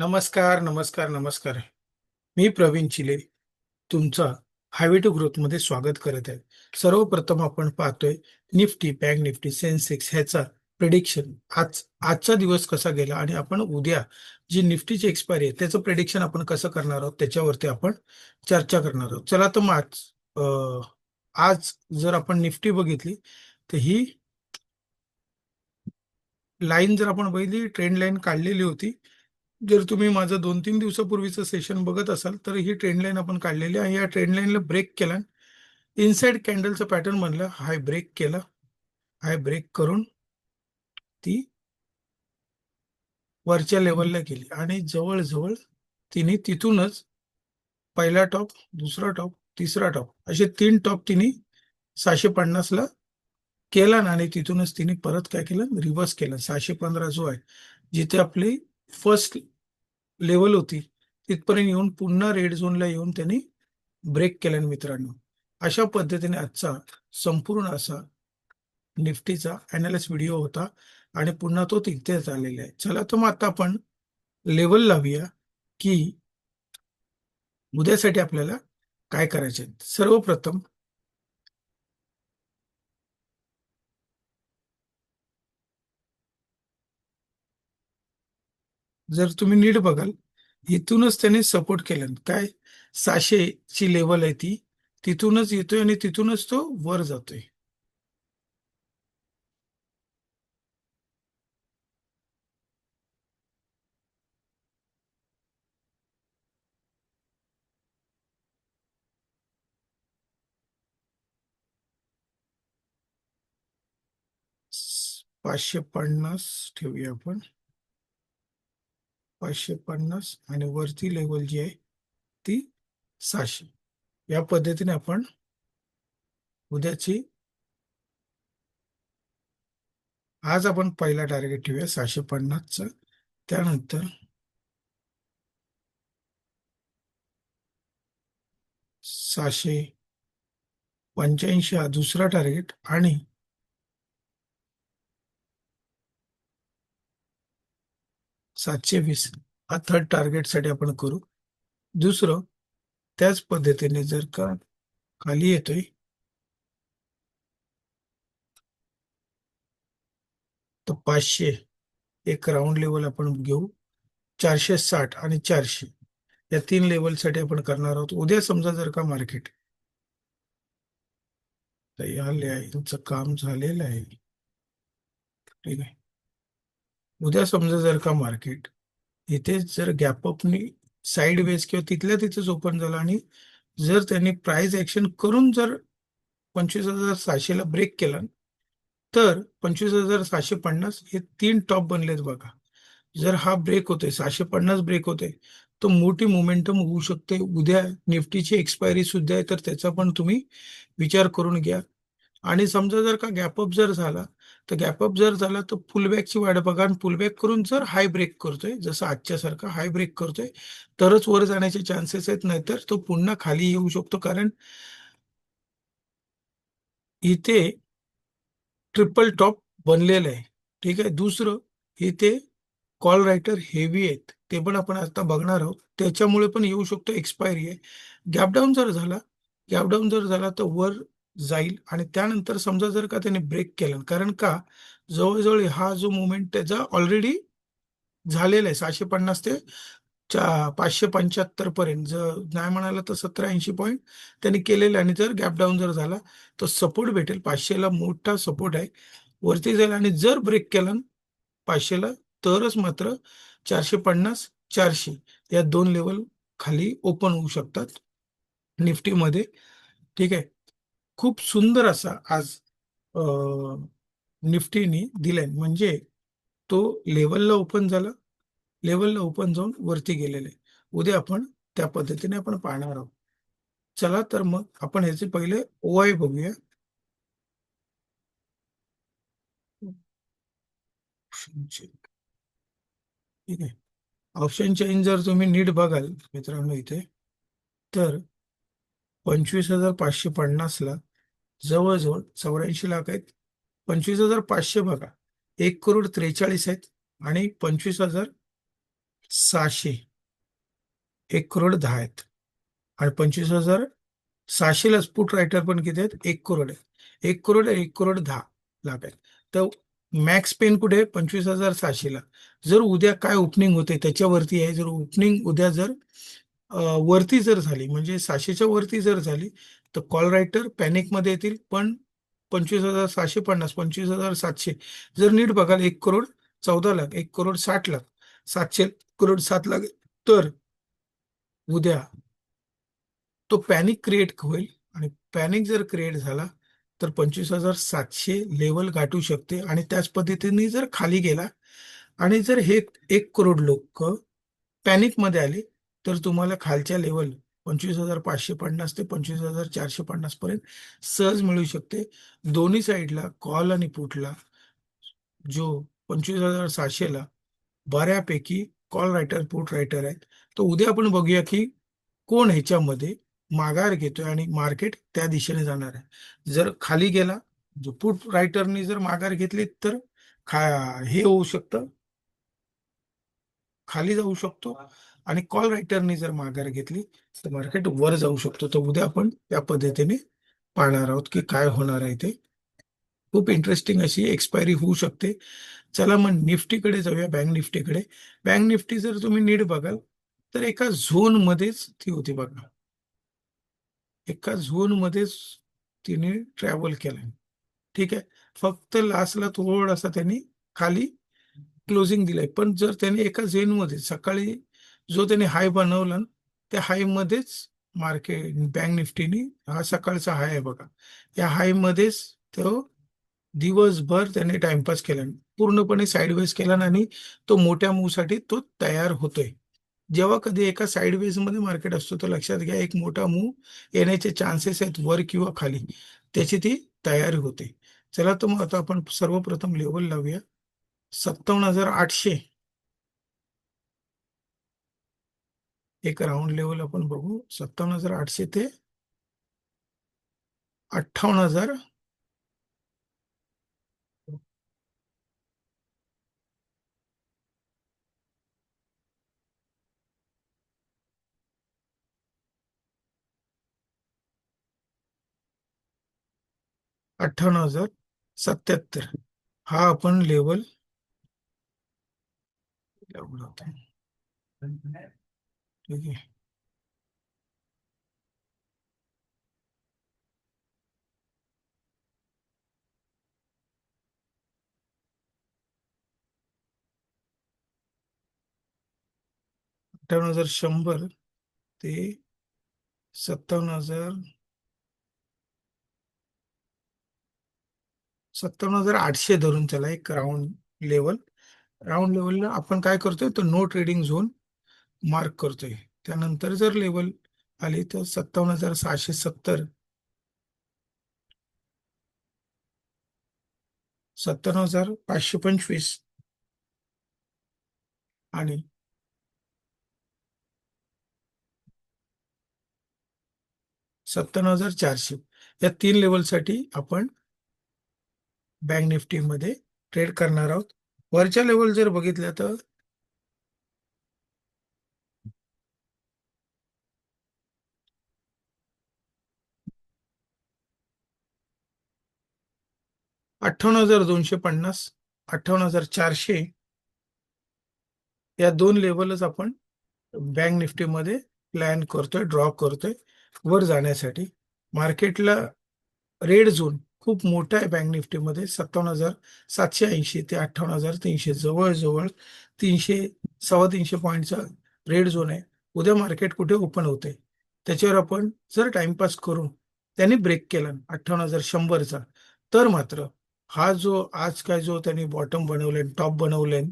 नमस्कार नमस्कार नमस्कार. मी प्रवीण चिले. तुमचा हायवे टू ग्रोथमध्ये स्वागत करत आहे. सर्वप्रथम आपण पाहतोय निफ्टी बँक निफ्टी सेन्सेक्स ह्याचा प्रेडिक्शन आज आजचा दिवस कसा गेला आणि आपण उद्या जी निफ्टीची एक्सपायरी आहे त्याचं प्रेडिक्शन आपण कसं करणार आहोत त्याच्यावरती आपण चर्चा करणार आहोत. चला तर मग आज आज जर आपण निफ्टी बघितली तर ही लाईन जर आपण बघितली ट्रेंड लाईन काढलेली होती जर तुम्ही माझं दोन तीन दिवसापूर्वीचं सेशन बघत असाल तर ही ट्रेंडलाईन आपण काढलेली आहे. या ट्रेंडलाईनला ब्रेक केला. इनसाइड कॅन्डलचं पॅटर्न बनलं हाय ब्रेक केला. हाय ब्रेक करून ती वरच्या लेवलला गेली. आणि जवळजवळ तिने तिथूनच पहिला टॉप दुसरा टॉप तिसरा टॉप असे तीन टॉप तिने सहाशे पन्नासला केला ना आणि तिथूनच तिने परत काय केलं? रिव्हर्स केलं. सहाशे पंधरा जो आहे जिथे आपली फर्स्ट लेवल होती तिथपर्यंत येऊन पुन्हा रेड झोनला येऊन त्यांनी ब्रेक केल्याने मित्रांनो. अशा पद्धतीने आजचा संपूर्ण असा निफ्टीचा अनालिस व्हिडिओ होता आणि पुन्हा तो तिथेच आलेला आहे. चला तर मग आता आपण लेवल लावूया की उद्यासाठी आपल्याला काय करायचे सर्वप्रथम जर तुम्ही नीट बघाल इथूनच त्यांनी सपोर्ट केलं. काय? सहाशे ची लेवल आहे ती. तिथूनच येतोय आणि तिथूनच तो वर जातोय. पाचशे पन्नास ठेवूया आपण. पाचशे पन्नास आणि वरती लेवल जी आहे ती सहाशे. या पद्धतीने आपण उद्याची आज आपण पहिला टार्गेट ठेवूया सहाशे पन्नासचा. त्यानंतर सहाशे पंच्याऐंशी हा दुसरा टार्गेट आणि सातशे वीस हा थर्ड टार्गेटसाठी आपण करू. दुसरं त्याच पद्धतीने जर का खाली येतोय तर पाचशे एक राऊंड लेवल आपण घेऊ. चारशे साठ आणि चारशे या तीन लेवलसाठी आपण करणार आहोत. उद्या समजा जर का मार्केट तर या लाईनचं काम झालेलं आहे. ठीक आहे. उद्या समजा जर का मार्केट इथे जर गॅप अपनी साईड वेज किंवा तिथल्या तिथेच ओपन झालं आणि जर त्यांनी प्राइस ऍक्शन करून जर पंचवीस हजार सहाशेला ब्रेक केला तर पंचवीस हजार सहाशे पन्नास हे तीन टॉप बनलेत बघा. जर हा ब्रेक होतोय सहाशे पन्नास ब्रेक होते तर मोठी मोमेंटम होऊ शकते. उद्या निफ्टीची एक्सपायरी सुद्धा आहे तर त्याचा पण तुम्ही विचार करून घ्या. आणि समजा जर का गॅपअप जर झाला तर गॅपअप जर झाला तर पुलबॅकची वाट बघा. आणि पुलबॅक करून जर हाय ब्रेक करतोय जसं आजच्यासारखा हाय ब्रेक करतोय तरच वर जाण्याचे चान्सेस आहेत. नाहीतर तो पुन्हा खाली येऊ शकतो. कारण इथे ट्रिपल टॉप बनलेलं आहे. ठीक आहे? दुसरं इथे कॉल रायटर हेवी आहेत. ते पण आपण आता बघणार आहोत. त्याच्यामुळे पण येऊ शकतो. एक्सपायरी आहे. गॅपडाऊन जर झाला गॅपडाऊन जर झाला तर वर जाईल. आणि त्यानंतर समजा जर का त्याने ब्रेक केला कारण का? जवळजवळ हा जो मुवमेंट त्याचा ऑलरेडी झालेला आहे. सहाशे पन्नास ते चा- पाचशे पंच्याहत्तर पर्यंत. जर नाही म्हणाला तर सतरा ऐंशी पॉईंट त्यांनी केलेलं आहे. आणि जर गॅप डाऊन जर झाला तर सपोर्ट भेटेल. पाचशेला मोठा सपोर्ट आहे. वरती जाईल आणि जर ब्रेक केला पाचशेला तरच मात्र चारशे पन्नास चारशे या दोन लेवल खाली ओपन होऊ शकतात निफ्टीमध्ये. ठीक आहे? खूप सुंदर असा आज निफ्टीनी निफ्टीने दिलाय. म्हणजे तो लेवलला ओपन झाला. लेवलला ओपन जाऊन वरती गेलेले. आहे. उद्या आपण त्या पद्धतीने आपण पाहणार आहोत. चला तर मग आपण ह्याचे पहिले ओआय बघूया. ठीक आहे. ऑप्शन चेंज जर तुम्ही नीट बघाल मित्रांनो इथे तर पंचवीस हजार पाचशे पन्नासला जवळजवळ चौऱ्याऐंशी लाख आहेत. पंचवीस हजार पाचशे बघा. एक करोड त्रेचाळीस आहेत आणि पंचवीस हजार सहाशे. एक करोड दहा आहेत. आणि पंचवीस हजार सहाशेला स्पूट रायटर पण किती आहेत? एक करोड आहे एक करोड एक करोड दहा लाख आहेत. तर मॅक्स पेन कुठे आहे? पंचवीस हजार सहाशेला जर उद्या काय ओपनिंग होते त्याच्यावरती आहे. जर ओपनिंग उद्या जर वरती जर झाली म्हणजे सहाशेच्या वरती जर झाली तर कॉल रायटर पॅनिकमध्ये येतील पण पंचवीस हजार सहाशे पन्नास पंचवीस हजार सातशे. जर नीट बघाल एक करोड चौदा लाख एक करोड साठ लाख सातशे करोड सात लाख. तर उद्या तो पॅनिक क्रिएट होईल आणि पॅनिक जर क्रिएट झाला तर पंचवीस हजार सातशे लेवल गाठू शकते आणि त्याच पद्धतीने जर खाली गेला आणि जर हे एक करोड लोक पॅनिकमध्ये आले तर तुम्हाला खालच्या लेवल पंचवीस हजार पाचशे पन्नास ते पंचवीस हजार चारशे पन्नास पर्यंत सहज मिळू शकते. दोन्ही साईडला कॉल आणि पुटला जो पंचवीस हजार सहाशेला बऱ्यापैकी कॉल रायटर पुट रायटर आहेत. तर उद्या आपण बघूया की कोण ह्याच्यामध्ये माघार घेतोय आणि मार्केट त्या दिशेने जाणार आहे. जर खाली गेला जो पुट रायटरनी जर माघार घेतली तर खा हे होऊ शकतं. खाली जाऊ शकतो. आणि कॉल रायटरने जर माघार घेतली तर मार्केट वर जाऊ शकतो. तर उद्या आपण त्या पद्धतीने पाहणार आहोत की काय होणार आहे ते. खूप इंटरेस्टिंग अशी एक्सपायरी होऊ शकते. चला मग निफ्टीकडे जाऊया बँक निफ्टीकडे. बँक निफ्टी जर तुम्ही नीट बघाल तर एका झोन मध्येच ती होती बघा. एका झोन मध्येच तिने ट्रॅव्हल केलं ठीक आहे? फक्त लास्टला थोडासा त्यांनी खाली क्लोजिंग दिलंय. पण जर त्याने एका झेन मध्ये सकाळी जो त्याने हाय बनवला त्या हाय मध्येच मार्केट बँक निफ्टीने हा सकाळचा हाय आहे बघा. या हाय मध्येच तो दिवसभर त्याने टाइमपास केला पूर्णपणे साईडवेज केला आणि तो मोठ्या मूवसाठी तो तयार होतोय. जेव्हा कधी एका साईडवेजमध्ये मार्केट असतो तर लक्षात घ्या एक मोठा मूव येण्याचे चान्सेस आहेत वर किंवा खाली. त्याची ती तयारी होते. चला तर मग आता आपण सर्वप्रथम लेवल लावूया. सत्तावन्न हजार आठशे एक राऊंड लेवल आपण बघू. सत्तावन्न हजार आठशे ते अठ्ठावन्न हजार अठ्ठावन्न हजार सत्याहत्तर. हा आपण लेवल लावला अठ्ठावन्न हजार शंभर ते सत्तावन्न हजार सत्तावन्न हजार आठशे धरून त्याला एक राऊंड लेवल राऊंड लेवलला आपण काय करतोय? तर नो ट्रेडिंग झोन मार्क करतोय. त्यानंतर जर लेवल आली तर सत्तावन्न हजार सहाशे सत्तर. सत्त्याण्णव हजार पाचशे पंचवीस. आणि सत्त्याण्णव हजार चारशे. या तीन लेवलसाठी आपण बँक निफ्टी मध्ये ट्रेड करणार आहोत. वरच्या लेवल जर बघितल्या तर अठ्ठावन्न हजार दोनशे पन्नास अठ्ठावन्न हजार चारशे या दोन लेवलच आपण बँक निफ्टीमध्ये प्लॅन करतोय ड्रॉ करतोय वर जाण्यासाठी. मार्केटला रेड झोन खूप मोठा आहे बँक निफ्टीमध्ये सत्तावन्न हजार सातशे ऐंशी ते अठ्ठावन्न हजार तीनशे जवळजवळ तीनशे सव्वा तीनशे पॉईंटचा रेड झोन आहे. उद्या मार्केट कुठे ओपन होते त्याच्यावर आपण जर टाइमपास करून त्यांनी ब्रेक केला अठ्ठावन्न हजार शंभरचा तर मात्र हा जो आज काय जो त्यांनी बॉटम बनवलाय टॉप बनवलाय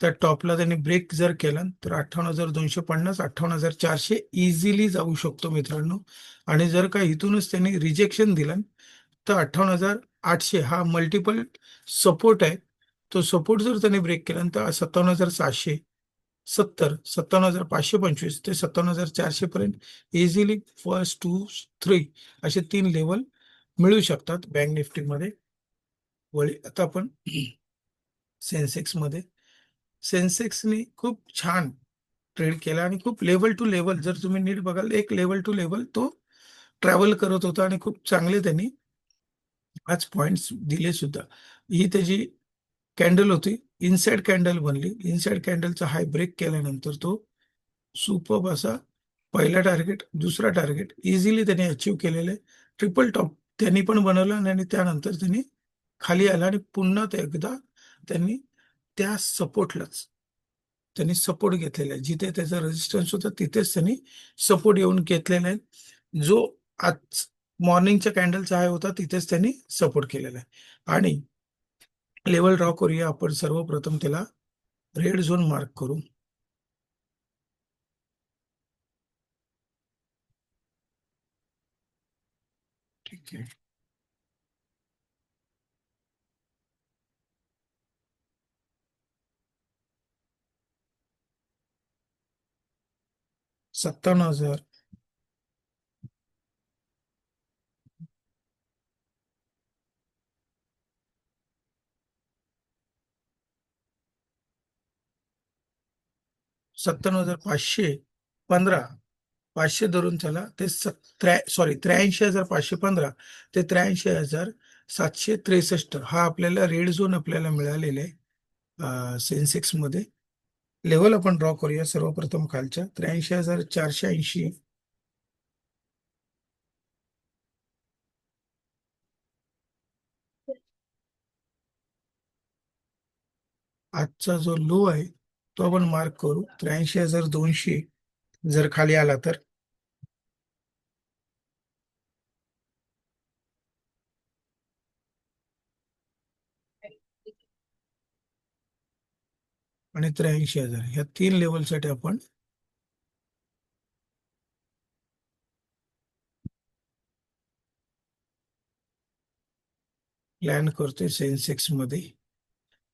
त्या टॉपला त्यांनी ब्रेक जर केला तर अठ्ठावन्न हजार दोनशे पन्नास अठ्ठावन्न हजार चारशे इझिली जाऊ शकतो मित्रांनो. आणि जर का इथूनच त्यांनी रिजेक्शन दिलं तर अठ्ठावन्न हजार आठशे हा मल्टिपल सपोर्ट आहे. तो सपोर्ट जर त्यांनी ब्रेक केला तर सत्तावन्न हजार सातशे सत्तर सत्तावन्न हजार पाचशे पंचवीस ते सत्तावन्न हजार चारशे पर्यंत इझिली फर्स्ट टू थ्री असे तीन लेवल मिळू शकतात बँक निफ्टीमध्ये वळी आता आपण सेन्सेक्समध्ये. सेन्सेक्सने खूप छान ट्रेड केला आणि खूप लेवल टू लेवल जर तुम्ही नीट बघाल एक लेवल टू लेवल तो ट्रॅव्हल करत होता आणि खूप चांगले त्यांनी आज पॉइंट्स दिले सुद्धा. ही त्याची कॅन्डल होती इनसाइड कॅन्डल बनली. इनसाइड कॅन्डलचा हाय ब्रेक केल्यानंतर तो सुपर असा पहिला टार्गेट दुसरा टार्गेट इझिली त्यांनी अचीव केलेलं आहे. ट्रिपल टॉप त्यांनी पण बनवलं आणि त्यानंतर त्यांनी खाली आला आणि पुन्हा ते एकदा त्यांनी त्या सपोर्टलाच त्यांनी सपोर्ट घेतलेला आहे. जिथे त्याचा रेजिस्टन्स होता तिथेच त्यांनी सपोर्ट येऊन घेतलेला आहे. जो आज मॉर्निंगच्या कॅन्डलचा हाय होता तिथेच त्यांनी सपोर्ट केलेला आहे. आणि लेवल ड्रॉ करूया आपण सर्वप्रथम त्याला रेड झोन मार्क करू. ठीक आहे. सत्तावन्न हजार. सत्त्याण्णव हजार पाचशे पंधरा. पाचशे धरून चला ते त्र्या सॉरी त्र्याऐंशी हजार पाचशे पंधरा. ते त्र्याऐंशी हजार सातशे त्रेसष्ट. हा आपल्याला रेड झोन आपल्याला मिळालेला आहे सेन्सेक्समध्ये. लेवल आपण ड्रॉ करूया सर्वप्रथम खालच्या. त्र्याऐंशी हजार चारशे ऐंशी. आजचा जो लो आहे तो आपण मार्क करू. त्र्याऐंशी हजार दोनशे जर खाली आला तर. आणि त्र्याऐंशी हजार. ह्या तीन लेवलसाठी आपण प्लॅन करतोय सेन्सेक्समध्ये.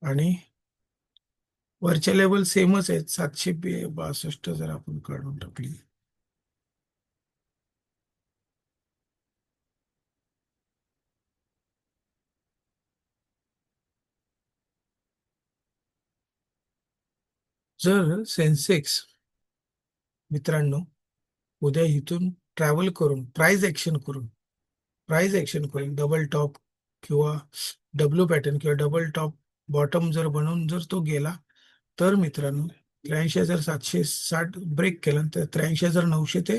आणि वरच्या लेवल सेमच आहेत. सातशे बासष्ट जर आपण काढून टाकली. जर सेन्सेक्स मित्रांनो उद्या इथून ट्रॅव्हल करून प्राईज ऍक्शन करून प्राईज ऍक्शन करून डबल टॉप किंवा डब्ल्यू पॅटर्न किंवा डबल टॉप बॉटम जर बनवून जर तो गेला तर मित्रांनो त्र्याऐंशी हजार सातशे साठ ब्रेक केला. तर त्र्याऐंशी हजार नऊशे ते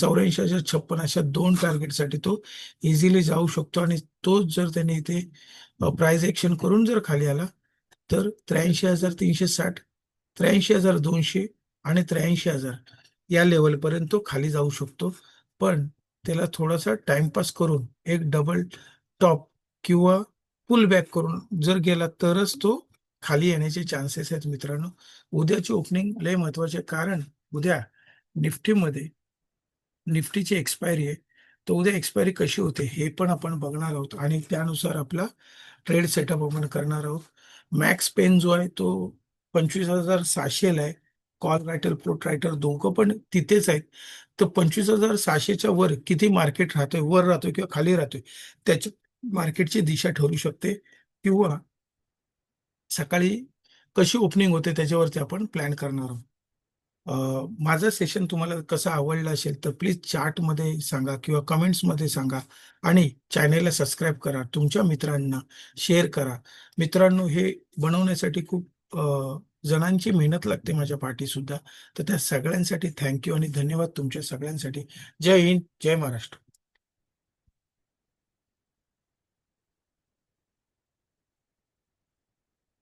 चौऱ्याऐंशी हजार छप्पन अशा दोन टार्गेटसाठी तो इझिली जाऊ शकतो. आणि तोच जर त्याने इथे प्राईज ऍक्शन करून जर खाली आला तर त्र्याऐंशी हजार तीनशे साठ त्र्याऐंशी हजार दोनशे आणि त्र्याऐंशी हजार या लेवलपर्यंत तो खाली जाऊ शकतो. पण त्याला थोडासा टाइमपास करून एक डबल टॉप किंवा पुल बॅक करून जर गेला तरच तो खाली येण्याचे चान्सेस आहेत मित्रांनो. उद्याची ओपनिंग लय महत्त्वाचे कारण उद्या निफ्टीमध्ये निफ्टीची एक्सपायरी आहे. तर उद्या एक्सपायरी कशी होते हे पण आपण बघणार आहोत. आणि त्यानुसार आपला ट्रेड सेटअप आपण करणार आहोत. मॅक्स पेन जो आहे तो पंचवीस हजार सहाशेला आहे. कॉल रायटर प्रोट रायटर दोघं पण तिथेच आहेत. तर पंचवीस हजार सहाशेच्या वर किती मार्केट राहतोय? वर राहतोय किंवा खाली राहतोय? त्याच्या मार्केटची दिशा ठरू शकते. किंवा सकाळी कशी ओपनिंग होते त्याच्यावरती आपण प्लॅन करणार आहोत. माझं सेशन तुम्हाला कसं आवडलं असेल तर प्लीज चार्टमध्ये सांगा किंवा कमेंट्समध्ये सांगा आणि चॅनेलला सबस्क्राईब करा. तुमच्या मित्रांना शेअर करा. मित्रांनो हे बनवण्यासाठी खूप जणांची मेहनत लागते माझ्या पाठी सुद्धा तर त्या सगळ्यांसाठी थँक्यू आणि धन्यवाद तुमच्या सगळ्यांसाठी. जय हिंद जय महाराष्ट्र.